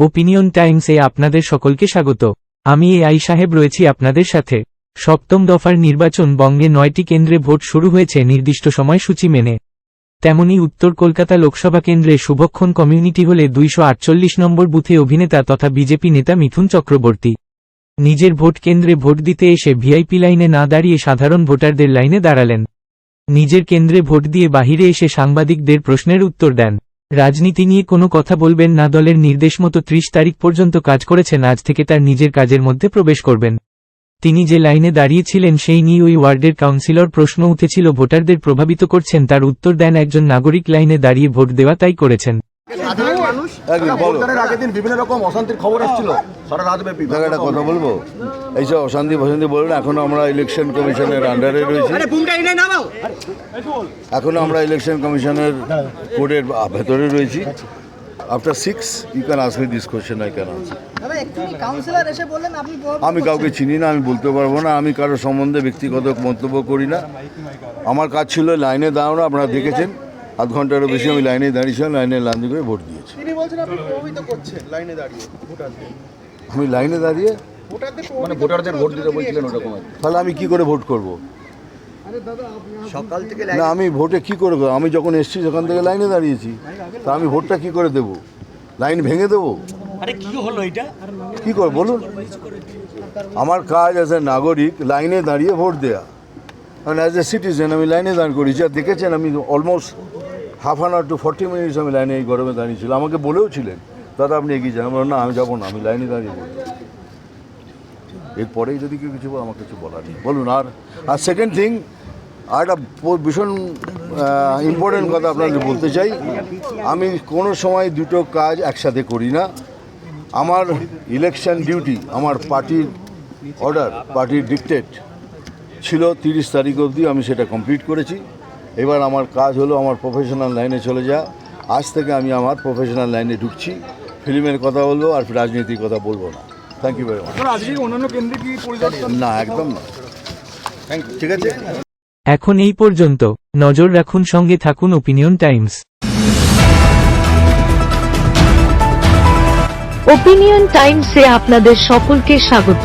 Opinion টাইমসে আপনাদের সকলকে স্বাগত। আমি এ আই সাহেব রয়েছি আপনাদের সাথে। সপ্তম দফার নির্বাচন বঙ্গে নয়টি কেন্দ্রে ভোট শুরু হয়েছে নির্দিষ্ট সময়সূচি মেনে। তেমনি উত্তর কলকাতা লোকসভা কেন্দ্রে শুভক্ষণ কমিউনিটি হলে দুইশ আটচল্লিশ নম্বর বুথে অভিনেতা তথা বিজেপি নেতা মিথুন চক্রবর্তী। নিজের ভোট কেন্দ্রে ভোট দিতে এসে ভিআইপি লাইনে না দাঁড়িয়ে সাধারণ ভোটারদের লাইনে দাঁড়ালেন। নিজের কেন্দ্রে ভোট দিয়ে বাহিরে এসে সাংবাদিকদের প্রশ্নের উত্তর দেন। রাজনীতি নিয়ে কোনো কথা বলবেন না, দলের নির্দেশ মতো ত্রিশ তারিখ পর্যন্ত কাজ করেছেন, আজ থেকে তার নিজের কাজের মধ্যে প্রবেশ করবেন। তিনি যে লাইনে দাঁড়িয়েছিলেন, সেই নিয়ে ওই ওয়ার্ডের কাউন্সিলর প্রশ্ন উঠেছিল, ভোটারদের প্রভাবিত করছেন, তার উত্তর দেন একজন নাগরিক লাইনে দাঁড়িয়ে ভোট দেওয়া তাই করেছেন। ভোটদানের আগের দিন বিভিন্ন রকম অশান্তির খবর সারা রাতব্যাপী একটা কথা বলব? এইসব অশান্তি ফশান্তি বলুন এখনও আমরা ইলেকশন কমিশনের আন্ডারে রয়েছি। এখনও আমরা ইলেকশন কমিশনের কোডের ভেতরে রয়েছি। After six you can ask me this question I can answer তবে এক্ষুনি কাউন্সিলর এসে বললেন আপনি প্রভাবিত আমি কাউকে চিনি না আমি বলতে পারব না আমি কারও সম্বন্ধে ব্যক্তিগত মন্তব্য করি না। আমার কাজ ছিল লাইনে দাঁড়ানো আপনারা দেখেছেন আধ ঘন্টারও বেশি আমি লাইনে দাঁড়িয়েছিলাম লাইনে লাঞ্জি করে ভোট দিয়েছি। বলছেন আপনি প্রভাবিত করছেন লাইনে দাঁড়িয়ে ভোটারদের। আমি লাইনে দাঁড়িয়ে? ভোটারদের মানে ভোটারদের ভোট দিতে বলছিলেন ওরকম তাহলে আমি কি করে ভোট করব? সকাল থেকে না আমি ভোটে কি করে আমি যখন এসেছি সেখান থেকে লাইনে দাঁড়িয়েছি। তা আমি ভোটটা কি করে দেব? লাইন ভেঙে দেবো? কি করে? বলুন। আমার কাজ অ্যাজ এ নাগরিক লাইনে দাঁড়িয়ে ভোট দেয়া। কারণ অ্যাজ এ সিটিজেন আমি লাইনে দাঁড় করেছি। আর দেখেছেন আমি almost half an hour to forty minutes আমি লাইনে এই গরমে দাঁড়িয়েছিলাম আমাকে বলেও ছিলেন দাদা আপনি এগিয়ে যান। আমি বললাম, না আমি যাব না আমি লাইনে দাঁড়িয়ে ভোট এরপরেই যদি কেউ কিছু আমার কিছু বলার নেই। বলুন আর আর সেকেন্ড থিং আর একটা ভীষণ ইম্পর্টেন্ট কথা আপনাদের বলতে চাই। আমি কোনো সময় দুটো কাজ একসাথে করি না। আমার ইলেকশন ডিউটি আমার পার্টির অর্ডার পার্টির ডিকটেট ছিল তিরিশ তারিখ অবধি আমি সেটা কমপ্লিট করেছি। এবার আমার কাজ হলো আমার প্রফেশনাল লাইনে চলে যা। আজ থেকে আমি আমার প্রফেশনাল লাইনে ঢুকছি। ফিল্মের কথা বলব আর রাজনীতির কথা বলব না। থ্যাংক ইউ ভেরি মাচ অন্যান্য কেন্দ্রে কি না একদম না। থ্যাংক ইউ ঠিক আছে? এখন এই পর্যন্ত। নজর রাখুন সঙ্গে থাকুন ওপিনিয়ন টাইমস ওপিনিয়ন টাইমসে আপনাদের সকলকে স্বাগত।